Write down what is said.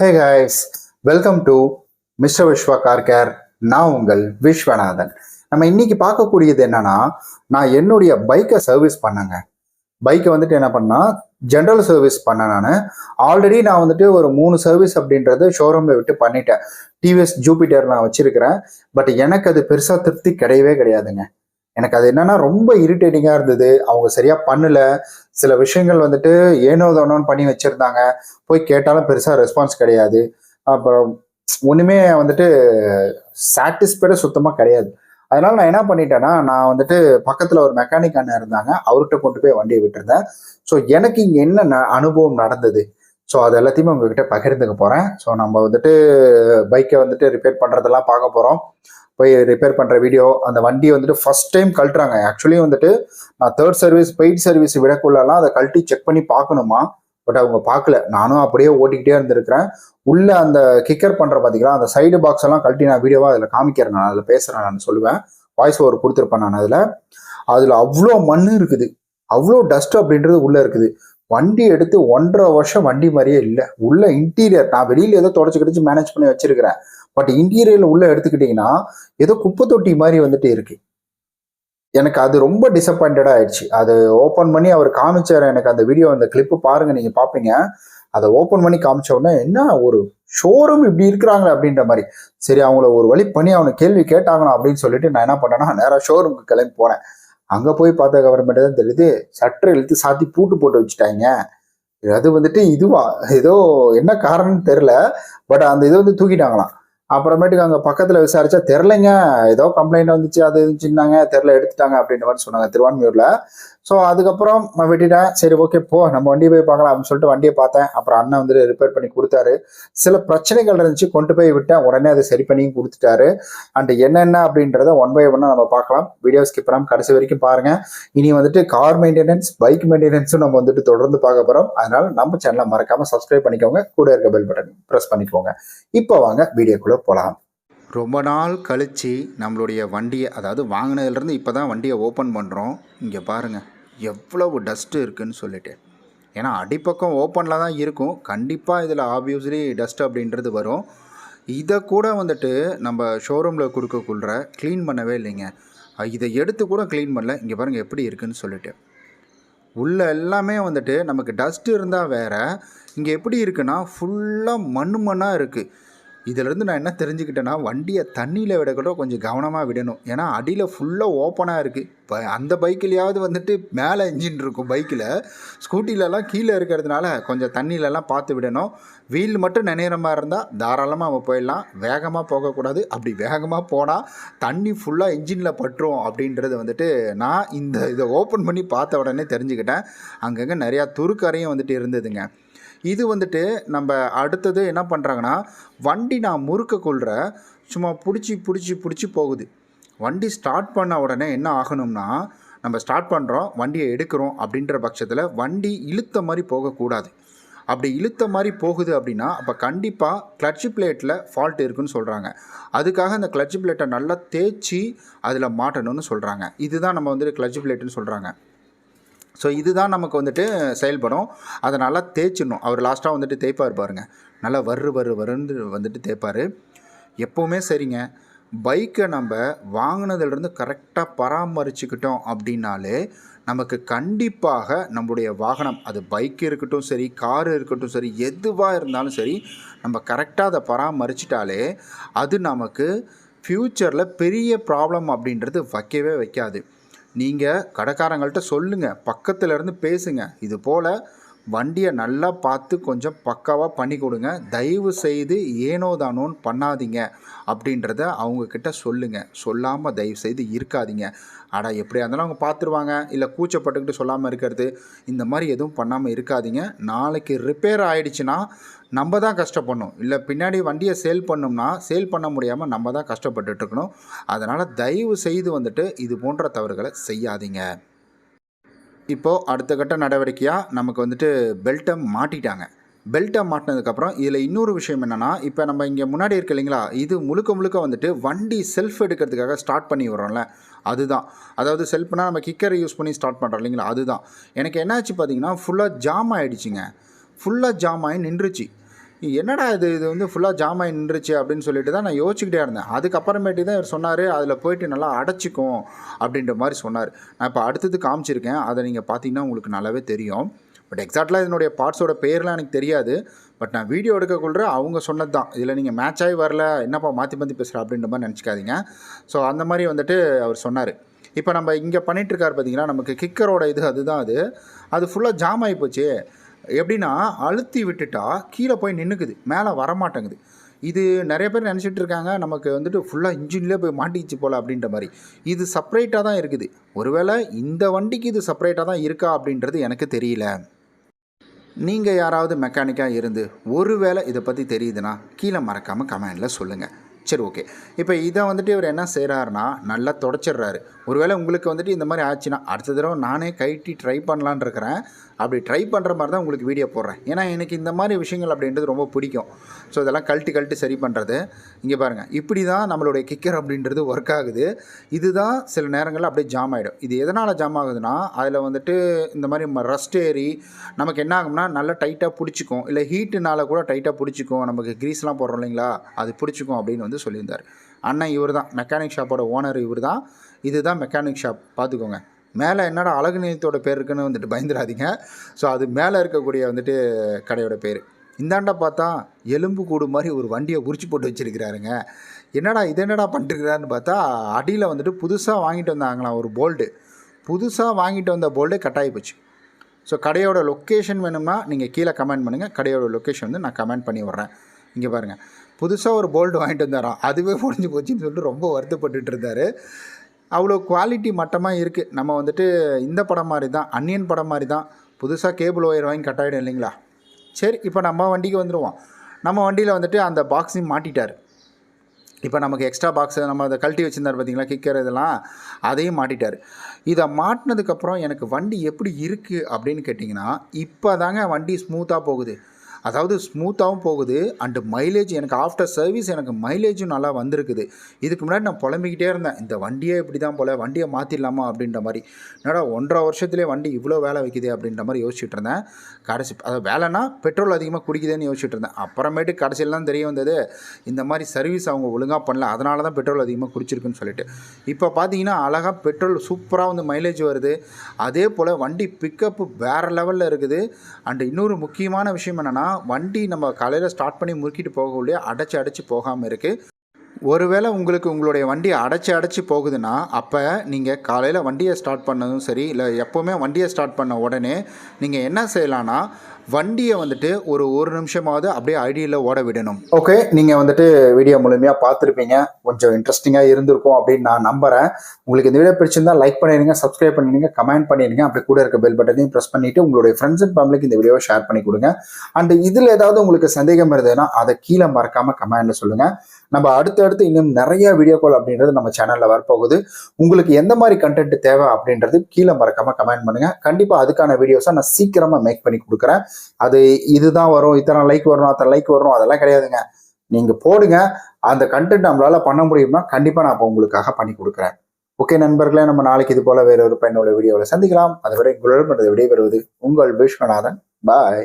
Hey guys welcome to mister Vishwa car care நான் உங்கள் விஸ்வநாதன். நம்ம இன்னைக்கு பார்க்கக்கூடியது என்னன்னா நான் என்னுடைய பைக்கை சர்வீஸ் பண்ணேங்க. பைக்கை வந்துட்டு என்ன பண்ணால் ஜென்ரல் சர்வீஸ் பண்ணேன் நான். ஆல்ரெடி நான் வந்துட்டு ஒரு மூணு சர்வீஸ் அப்படின்றது ஷோரூமில் விட்டு பண்ணிட்டேன். டிவிஎஸ் ஜூபிட்டர் நான் வச்சுருக்கிறேன். பட் எனக்கு அது பெருசாக திருப்தி கிடையவே கிடையாதுங்க. எனக்கு அது என்னன்னா ரொம்ப இரிட்டேட்டிங்காக இருந்தது. அவங்க சரியா பண்ணல. சில விஷயங்கள் வந்துட்டு ஏனோ தானோன்னு பண்ணி வச்சிருந்தாங்க. போய் கேட்டாலும் பெருசாக ரெஸ்பான்ஸ் கிடையாது. அப்புறம் ஒன்றுமே வந்துட்டு சாட்டிஸ்ஃபைடாக சுத்தமாக கிடையாது. அதனால நான் என்ன பண்ணிட்டேன்னா நான் வந்துட்டு பக்கத்தில் ஒரு மெக்கானிக் அண்ணன் இருந்தாங்க. அவர்கிட்ட கொண்டு போய் வண்டியை விட்டுருந்தேன். ஸோ எனக்கு இங்கே என்ன ந- அனுபவம் நடந்தது? ஸோ அது எல்லாத்தையுமே உங்ககிட்ட பகிர்ந்துக்க போகிறேன் ஸோ நம்ம வந்துட்டு பைக்கை வந்துட்டு ரிப்பேர் பண்ணுறதெல்லாம் பார்க்க போகிறோம் போய் ரிப்பேர் பண்ணுற வீடியோ அந்த வண்டியை வந்துட்டு ஃபஸ்ட் டைம் கழட்டுறாங்க. ஆக்சுவலி வந்துட்டு நான் தேர்ட் சர்வீஸ் பெய்ட் சர்வீஸ் விடக்குள்ளலாம் அதை கழட்டி செக் பண்ணி பார்க்கணுமா? பட் அவங்க பார்க்கல. நானும் அப்படியே ஓட்டிக்கிட்டே இருந்திருக்கிறேன். உள்ள அந்த கிக்கர் பண்ணுற பாத்தீங்களா? அந்த சைடு பாக்ஸ் எல்லாம் கழட்டி நான் வீடியோவாக அதில் காமிக்கிறேன். நான் அதில் பேசுகிறேன் நான் சொல்லுவேன். வாய்ஸ் ஓவர் கொடுத்துருப்பேன் நான் அதில். அதில் அவ்வளோ மண் இருக்குது. அவ்வளோ டஸ்ட் அப்படின்றது உள்ளே இருக்குது. வண்டி எடுத்து ஒன்றரை வருஷம் வண்டி மாதிரியே இல்லை. உள்ள இன்டீரியர் நான் வெளியில் ஏதோ தொடச்சு கிடச்சி மேனேஜ் பண்ணி வச்சிருக்கிறேன். பட் இன்டீரியர்ல உள்ள எடுத்துக்கிட்டிங்கன்னா ஏதோ குப்பை தொட்டி மாதிரி வந்துட்டு இருக்கு. எனக்கு அது ரொம்ப டிசப்பாயிண்டடா ஆயிடுச்சு. அது ஓப்பன் பண்ணி அவர் காமிச்சார். எனக்கு அந்த வீடியோ அந்த கிளிப்பு பாருங்க நீங்க பாப்பீங்க. அதை ஓப்பன் பண்ணி காமிச்ச உடனே என்ன ஒரு ஷோரூம் இப்படி இருக்கிறாங்களே? அப்படின்ற மாதிரி. சரி அவங்கள ஒரு வழி பண்ணி அவனை கேள்வி கேட்டாங்களாம் அப்படின்னு சொல்லிட்டு நான் என்ன பண்ணேன்னா நேராக ஷோரூமுக்கு கிளம்பி போனேன். அங்க போய் பார்த்த கவர்மெண்ட் தான் தெரியுது சட்டை இழுத்து சாத்தி பூட்டு போட்டு வச்சுட்டாங்க. அது வந்துட்டு இதுவா? ஏதோ என்ன காரணம்னு தெரில பட் அந்த இதை வந்து தூக்கிட்டாங்களாம். அப்புறமேட்டுக்கு அங்கே பக்கத்தில் விசாரிச்சா தெரிலங்க ஏதோ கம்ப்ளைண்ட் வந்துச்சு அது இருந்துச்சுன்னாங்க தெரில எடுத்துட்டாங்க அப்படின்ற மாதிரி சொன்னாங்க. திருவான்மையூரில். ஸோ அதுக்கப்புறம் நான் விட்டுட்டேன். சரி ஓகே போ. நம்ம வண்டியை போய் பார்க்கலாம் அப்படின்னு சொல்லிட்டு வண்டியை பார்த்தேன். அப்புறம் அண்ணன் வந்துட்டு ரிப்பேர் பண்ணி கொடுத்தாரு. சில பிரச்சனைகள் இருந்துச்சு. கொண்டு போய் விட்டேன். உடனே அதை சரி பண்ணி கொடுத்துட்டாரு. அண்ட் என்னென்ன அப்படின்றத ஒன் பை ஒன்னாக நம்ம பார்க்கலாம். வீடியோ ஸ்கிப் பண்ணாமல் கடைசி வரைக்கும் பாருங்க. இனி வந்துட்டு கார் மெயின்டெனன்ஸ் பைக் மெயின்டெனன்ஸும் நம்ம வந்துட்டு தொடர்ந்து பார்க்க போகிறோம் அதனால நம்ம சேனலை மறக்காம சப்ஸ்கிரைப் பண்ணிக்கோங்க. கூட இருக்க பெல் பட்டன் ப்ரெஸ் பண்ணிக்கோங்க. இப்போ வாங்க வீடியோக்குள்ளே போகலாம் ரொம்ப நாள் கழித்து நம்மளுடைய வண்டியை அதாவது வாங்கினதுலேருந்து இப்போ தான் வண்டியை ஓப்பன் பண்ணுறோம் இங்கே பாருங்கள் எவ்வளவு டஸ்ட்டு இருக்குதுன்னு சொல்லிட்டு ஏன்னா அடிப்பக்கம் ஓப்பனில் தான் இருக்கும். கண்டிப்பாக இதில் ஆப்வியஸ்லி டஸ்ட் அப்படின்றது வரும். இதை கூட வந்துட்டு நம்ம ஷோரூமில் கொடுக்கக்குள்ள க்ளீன் பண்ணவே இல்லைங்க. இதை எடுத்து கூட க்ளீன் பண்ணல. இங்கே பாருங்கள் எப்படி இருக்குதுன்னு சொல்லிட்டு உள்ள எல்லாமே வந்துட்டு நமக்கு டஸ்ட் இருந்தால் வேற. இங்கே எப்படி இருக்குன்னா ஃபுல்லாக மண் மண்ணாக இருக்குது இதிலேருந்து நான் என்ன தெரிஞ்சுக்கிட்டேன்னா வண்டியை தண்ணியில் விடக்கூட கொஞ்சம் கவனமாக விடணும். ஏன்னா அடியில் ஃபுல்லாக ஓப்பனாக இருக்குது இப்போ அந்த பைக்கிலையாவது வந்துட்டு மேலே இன்ஜின் இருக்கும் பைக்கில். ஸ்கூட்டிலலாம் கீழே இருக்கிறதுனால கொஞ்சம் தண்ணியிலலாம் பார்த்து விடணும். வீல் மட்டும் நினைகிற மாதிரி இருந்தால் தாராளமாக நம்ம போயிடலாம். வேகமாக போகக்கூடாது. அப்படி வேகமாக போனால் தண்ணி ஃபுல்லாக இன்ஜினில் பட்டுரும் அப்படின்றது வந்துட்டு நான் இந்த இதை ஓப்பன் பண்ணி பார்த்த உடனே தெரிஞ்சுக்கிட்டேன். அங்கங்கே நிறையா துருக்கரையும் வந்துட்டு இருந்ததுங்க. இது வந்துட்டு நம்ம அடுத்தது என்ன பண்ணுறாங்கன்னா வண்டி நான் முறுக்க கொள்கிற சும்மா பிடிச்சி பிடிச்சி பிடிச்சி போகுது. வண்டி ஸ்டார்ட் பண்ண உடனே என்ன ஆகணும்னா நம்ம ஸ்டார்ட் பண்ணுறோம் வண்டியை எடுக்கிறோம் அப்படின்ற பட்சத்தில் வண்டி இழுத்த மாதிரி போகக்கூடாது. அப்படி இழுத்த மாதிரி போகுது அப்படின்னா அப்போ கண்டிப்பாக கிளட்ச் பிளேட்டில் ஃபால்ட் இருக்குன்னு சொல்கிறாங்க அதுக்காக அந்த கிளட்ச் பிளேட்டை நல்லா தேய்ச்சி அதில் மாட்டணும்னு சொல்கிறாங்க இதுதான் நம்ம வந்துட்டு கிளட்ச் பிளேட்டுன்னு சொல்கிறாங்க ஸோ இதுதான் நமக்கு வந்துட்டு செயல்படும். அதை நல்லா தேய்ச்சிடணும். அவர் லாஸ்ட்டாக வந்துட்டு தேய்ப்பார் பாருங்கள் நல்லா வரு வரு வருன்னு வந்துட்டு தேய்ப்பார். எப்போவுமே சரிங்க. பைக்கை நம்ம வாங்கினதுலேருந்து கரெக்டாக பராமரிச்சுக்கிட்டோம் அப்படின்னாலே நமக்கு கண்டிப்பாக நம்மளுடைய வாகனம் அது பைக் இருக்கட்டும் சரி கார் இருக்கட்டும் சரி எதுவாக இருந்தாலும் சரி நம்ம கரெக்டாக அதை பராமரிச்சிட்டாலே அது நமக்கு ஃப்யூச்சரில் பெரிய ப்ராப்ளம் அப்படின்றது வைக்கவே வைக்காது. நீங்கள் கடைக்காரங்கள்ட்ட சொல்லுங்கள் பக்கத்தில் இருந்து பேசுங்க. இது போல் வண்டியை நல்லா பார்த்து கொஞ்சம் பக்காவாக பண்ணி கொடுங்க. தயவு செய்து ஏனோ தானோன்னு பண்ணாதீங்க அப்படின்றத அவங்கக்கிட்ட சொல்லுங்கள் சொல்லாமல் தயவு செய்து இருக்காதீங்க. ஆனால் எப்படியா இருந்தாலும் அவங்க பார்த்துருவாங்க. இல்லை கூச்சப்பட்டுக்கிட்டு சொல்லாமல் இருக்கிறது. இந்த மாதிரி எதுவும் பண்ணாமல் இருக்காதீங்க. நாளைக்கு ரிப்பேர் ஆகிடுச்சின்னா நம்ம தான் கஷ்டப்படணும். இல்லை பின்னாடி வண்டியை சேல் பண்ணோம்னா சேல் பண்ண முடியாமல் நம்ம தான் கஷ்டப்பட்டுட்ருக்கணும் அதனால் தயவு செய்து வந்துட்டு இது போன்ற தவறுகளை செய்யாதீங்க. இப்போது அடுத்த கட்ட நடவடிக்கையாக நமக்கு வந்துட்டு பெல்ட்டை மாட்டிட்டாங்க. பெல்ட்டை மாட்டினதுக்கப்புறம் இதில் இன்னொரு விஷயம் என்னென்னா இப்போ நம்ம இங்கே முன்னாடி இருக்கு இல்லைங்களா இது முழுக்க முழுக்க வந்துட்டு வண்டி செல்ஃப் எடுக்கிறதுக்காக ஸ்டார்ட் பண்ணி விட்றோம்ல அதுதான். அதாவது செல்ஃப்னால் நம்ம கிக்கரை யூஸ் பண்ணி ஸ்டார்ட் பண்ணுறோம் இல்லைங்களா அதுதான். எனக்கு என்னாச்சு பார்த்தீங்கன்னா ஃபுல்லாக ஜாம் ஆகிடுச்சிங்க ஃபுல்லாக ஜாம் ஆகி நின்றுச்சு. என்னடா இது? இது வந்து ஃபுல்லாக ஜாம் ஆகி நின்றுச்சு அப்படின்னு சொல்லிட்டு தான் நான் யோசிச்சுக்கிட்டே இருந்தேன். அதுக்கப்புறமேட்டு தான் இவர் சொன்னார் அதில் போயிட்டு நல்லா அடைச்சிக்கும் அப்படின்ற மாதிரி சொன்னார். நான் இப்போ அடுத்தது காமிச்சிருக்கேன். அதை நீங்கள் பார்த்தீங்கன்னா உங்களுக்கு நல்லாவே தெரியும். பட் எக்ஸாக்டாக இதனுடைய பார்ட்ஸோட பேர்லாம் எனக்கு தெரியாது. பட் நான் வீடியோ எடுக்கக்குள்ள அவங்க சொன்னது தான் இதில் நீங்கள் மேட்ச் ஆகி வரல என்னப்பா மாற்றி மாற்றி பேசுகிற அப்படின்ற மாதிரி நினச்சிக்காதீங்க. ஸோ அந்த மாதிரி வந்துட்டு அவர் சொன்னார். இப்போ நம்ம இங்கே பண்ணிகிட்ருக்காரு பார்த்தீங்கன்னா நமக்கு கிக்கரோட இது அதுதான் அது. அது ஃபுல்லாக ஜாம் ஆகி போச்சு. எப்படின்னா அழுத்தி விட்டுட்டா கீழே போய் நின்றுக்குது மேலே வரமாட்டேங்குது. இது நிறைய பேர் நினச்சிட்டு இருக்காங்க நமக்கு வந்துட்டு ஃபுல்லாக இன்ஜின்லேயே போய் மாட்டிச்சு போல் அப்படின்ற மாதிரி. இது செப்பரேட்டாக தான் இருக்குது. ஒருவேளை இந்த வண்டிக்கு இது செப்பரேட்டாக தான் இருக்கா அப்படின்றது எனக்கு தெரியல. நீங்கள் யாராவது மெக்கானிக்காக இருந்து ஒருவேளை இதை பற்றி தெரியுதுன்னா கீழே மறக்காமல் கமெண்டில் சொல்லுங்கள் சரி ஓகே இப்போ இதை வந்துட்டு இவர் என்ன செய்கிறாருன்னா நல்லா தொடச்சிடுறாரு. ஒருவேளை உங்களுக்கு வந்துட்டு இந்த மாதிரி ஆச்சுன்னா அடுத்த தடவை நானே கைட்டி ட்ரை பண்ணலான் இருக்கிறேன். அப்படி ட்ரை பண்ணுற மாதிரி தான் உங்களுக்கு வீடியோ போடுறேன். ஏன்னா எனக்கு இந்த மாதிரி விஷயங்கள் அப்படின்றது ரொம்ப பிடிக்கும். ஸோ இதெல்லாம் கழட்டி கழட்டி சரி பண்ணுறது இங்கே பாருங்கள் இப்படி தான் நம்மளுடைய கிக்கர் அப்படின்றது ஒர்க் ஆகுது. இதுதான் சில நேரங்களில் அப்படியே ஜாம் ஆகிடும் இது எதனால் ஜாம் ஆகுதுன்னா அதில் வந்துட்டு இந்த மாதிரி ரஸ்ட் ஏறி நமக்கு என்ன ஆகும்னா நல்லா டைட்டாக பிடிச்சிக்கும். இல்லை ஹீட்டுனால கூட டைட்டாக பிடிச்சிக்கும். நமக்கு க்ரீஸ்லாம் போடுறோம் இல்லைங்களா? அது பிடிச்சிக்கும் அப்படின்னு வந்து சொல்லியிருந்தார். அண்ணன் இவர் தான் மெக்கானிக் ஷாப்போட ஓனர் இவர் தான் இதுதான் மெக்கானிக் ஷாப் பார்த்துக்கோங்க. மேலே என்னடா அழகு நிலையத்தோட பேர் இருக்குன்னு வந்துட்டு பயந்துடாதீங்க. ஸோ அது மேலே இருக்கக்கூடிய வந்துட்டு கடையோட பேர். இந்தாண்ட பார்த்தா எலும்பு கூடு மாதிரி ஒரு வண்டியை உரிச்சு போட்டு வச்சுருக்கிறாருங்க. என்னடா இது என்னடா பண்ணிட்டுருக்கிறாருன்னு பார்த்தா அடியில் வந்துட்டு புதுசாக வாங்கிட்டு வந்தாங்களாம் ஒரு போல்டு புதுசாக வாங்கிட்டு வந்த போல்டே கட்டாயி போச்சு. ஸோ கடையோட லொக்கேஷன் வேணும்னா நீங்கள் கீழே கமெண்ட் பண்ணுங்கள் கடையோட லொக்கேஷன் வந்து நான் கமெண்ட் பண்ணி விட்றேன். இங்கே பாருங்கள் புதுசாக ஒரு போல்டு வாங்கிட்டு வந்தாராம். அதுவே முடிஞ்சு போச்சுன்னு சொல்லிட்டு ரொம்ப வருத்தப்பட்டுட்டு இருந்தார். அவ்வளோ குவாலிட்டி மட்டமாக இருக்குது நம்ம வந்துட்டு இந்த படம் மாதிரி தான் அன்னியன் படம் மாதிரி தான் புதுசாக கேபிள் ஒயர் வாங்கி கட்டாயிடும் இல்லைங்களா? சரி இப்போ நம்ம வண்டிக்கு வந்துடுவோம் நம்ம வண்டியில் வந்துட்டு அந்த பாக்ஸையும் மாட்டிட்டார். இப்போ நமக்கு எக்ஸ்ட்ரா பாக்ஸ் நம்ம அதை கழட்டி வச்சுருந்தார் பார்த்தீங்களா கிக்கர் இதெல்லாம் அதையும் மாட்டிட்டார். இதை மாட்டினதுக்கப்புறம் எனக்கு வண்டி எப்படி இருக்குது அப்படின்னு கேட்டிங்கன்னா இப்போ தாங்க வண்டி ஸ்மூத்தாக போகுது. அதாவது ஸ்மூத்தாகவும் போகுது அண்டு மைலேஜ் எனக்கு ஆஃப்டர் சர்வீஸ் எனக்கு மைலேஜும் நல்லா வந்திருக்குது. இதுக்கு முன்னாடி நான் புலம்பிக்கிட்டே இருந்தேன். இந்த வண்டியே இப்படி தான் போல வண்டியை மாற்றிடலாமா அப்படின்ற மாதிரி. என்னடா ஒன்றரை வருஷத்துலேயே வண்டி இவ்வளோ வேலை வைக்குது அப்படின்ற மாதிரி யோசிச்சுட்டு இருந்தேன். கடைசி அதாவது வேலைனா பெட்ரோல் அதிகமாக குடிக்குதுன்னு யோசிச்சுட்டு இருந்தேன். அப்புறமேட்டு கடைசியில் தான் தெரிய வந்தது இந்த மாதிரி சர்வீஸ் அவங்க ஒழுங்காக பண்ணல அதனால தான் பெட்ரோல் அதிகமாக குடிச்சிருக்குன்னு சொல்லிட்டு. இப்போ பார்த்தீங்கன்னா அழகாக பெட்ரோல் சூப்பராக வந்து மைலேஜ் வருது. அதே போல் வண்டி பிக்கப்பு வேறு லெவலில் இருக்குது. அண்டு இன்னொரு முக்கியமான விஷயம் என்னென்னா வண்டி நம்ம காலையில் ஸ்டார்ட் பண்ணி முறுக்கிட்டு போகக்குள்ளே அடைச்சி அடைச்சி போகாமல் இருக்குது ஒருவேளை உங்களுக்கு உங்களுடைய வண்டி அடைச்சி அடைச்சி போகுதுன்னா அப்போ நீங்கள் காலையில் வண்டியை ஸ்டார்ட் பண்ணதும் சரி இல்லை எப்போவுமே வண்டியை ஸ்டார்ட் பண்ண உடனே நீங்கள் என்ன செய்யலான்னா வண்டியை வந்துட்டு ஒரு ஒரு நிமிஷமாவது அப்படியே ஐடியில் ஓட விடணும். ஓகே நீங்கள் வந்துட்டு வீடியோ முழுமையாக பார்த்துருப்பீங்க. கொஞ்சம் இன்ட்ரெஸ்டிங்காக இருந்திருக்கும் அப்படின்னு நான் நம்புகிறேன் உங்களுக்கு இந்த வீடியோ பிடிச்சிருந்தா லைக் பண்ணிடுங்க சப்ஸ்கிரைப் பண்ணிடுங்க கமெண்ட் பண்ணிடுங்க. அப்படி கூட இருக்க பெல் பட்டனையும் ப்ரெஸ் பண்ணிவிட்டு உங்களுடைய ஃப்ரெண்ட்ஸ் அண்ட் ஃபேமிலிக்கு இந்த வீடியோவை ஷேர் பண்ணி கொடுங்க. அண்ட் இதில் ஏதாவது உங்களுக்கு சந்தேகம் இருந்ததுன்னா அதை கீழே மறக்காமல் கமெண்டில் சொல்லுங்கள் நம்ம அடுத்தடுத்து இன்னும் நிறைய வீடியோ கால் அப்படின்றது நம்ம சேனலில் வரப்போகுது. உங்களுக்கு எந்த மாதிரி கண்டென்ட் தேவை அப்படின்றது கீழே மறக்காமல் கமெண்ட் பண்ணுங்கள் கண்டிப்பாக அதுக்கான வீடியோஸை நான் சீக்கிரமாக மேக் பண்ணி கொடுக்குறேன். அது இதுதான் வரும் இத்தனை லைக் வரும் அத்தனை லைக் வரும் அதெல்லாம் கிடையாதுங்க. நீங்கள் போடுங்க. அந்த கண்டென்ட் நம்மளால பண்ண முடியும்னா கண்டிப்பாக நான் அப்போ உங்களுக்காக பண்ணி கொடுக்குறேன். ஓகே நண்பர்களே நம்ம நாளைக்கு இது போல வேற ஒரு பயனுள்ள வீடியோவில் சந்திக்கலாம். அதுவரை உங்களிடம் விடைபெறுவது உங்கள் விஸ்வநாதன். பாய்